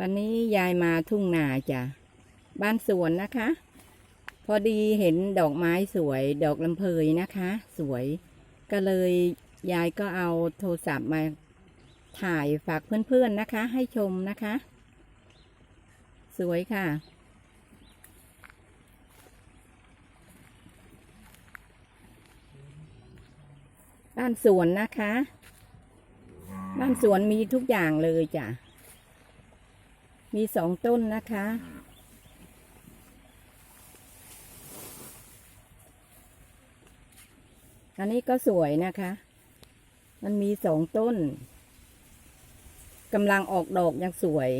วันนี้ยายมาทุ่งนาจ้ะ บ้านสวนนะคะ พอดีเห็นดอกไม้สวย ดอกลำเพยนะคะ สวย ก็เลยยายก็เอาโทรศัพท์มาถ่ายฝากเพื่อนๆนะคะ ให้ชมนะคะ สวยค่ะบ้านสวนนะคะ บ้านสวนมีทุกอย่างเลยจ้ะ มีสองต้นนะคะ อันนี้ก็สวยนะคะ มันมีสองต้นกำลังออกดอกอย่างสวย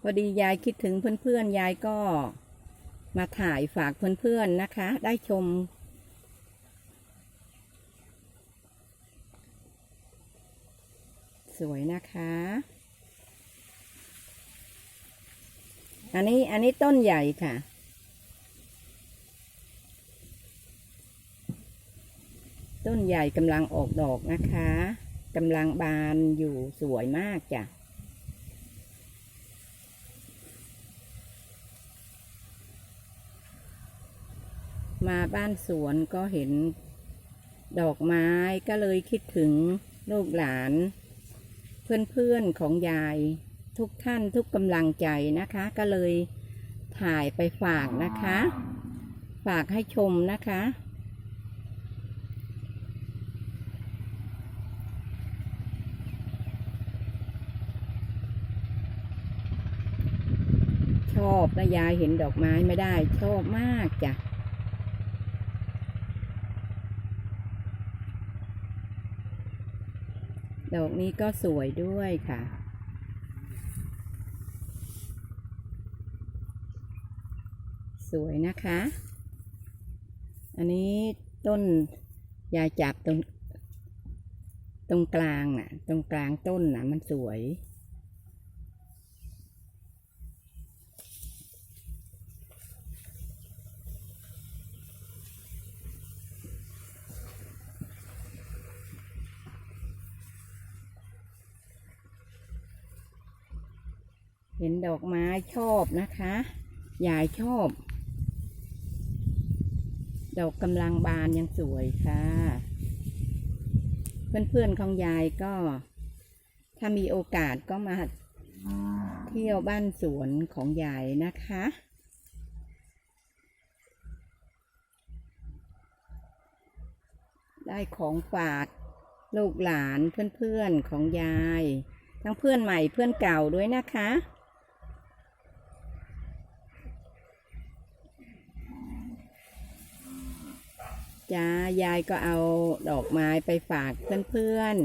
พอดียายคิดถึงเพื่อนๆ ยายก็มาถ่ายฝากเพื่อนๆ นะคะ ได้ชม สวยนะคะ อันนี้อันนี้ต้นใหญ่ค่ะ ต้นใหญ่กำลังออกดอกนะคะกำลังบานอยู่สวยมากจ้ะมาบ้านสวนก็เห็นดอกไม้ก็เลยคิดถึงลูกหลาน เพื่อนๆของยาย ทุกท่านทุกกำลังใจนะคะ ก็เลยถ่ายไปฝากนะคะ ฝากให้ชมนะคะ ชอบนะยายเห็นดอกไม้ไม่ได้ชอบมากจ้ะ ดอกนี้ก็สวยด้วยค่ะ สวยนะคะ อันนี้ต้นยายจับตรงตรงกลางน่ะ ตรงกลางต้นน่ะ มันสวย เห็นดอกไม้ชอบนะคะยายชอบ ดอกกำลังบานยังสวยค่ะ เพื่อนๆของยายก็ ถ้ามีโอกาสก็มาเที่ยวบ้านสวนของยายนะคะได้ของฝากลูกหลานเพื่อนๆของยาย ทั้งเพื่อนใหม่เพื่อนเก่าด้วยนะคะ จ้ายายก็เอาดอกไม้ไปฝากเพื่อน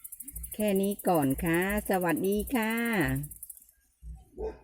ๆ แค่นี้ก่อนค่ะ สวัสดีค่ะ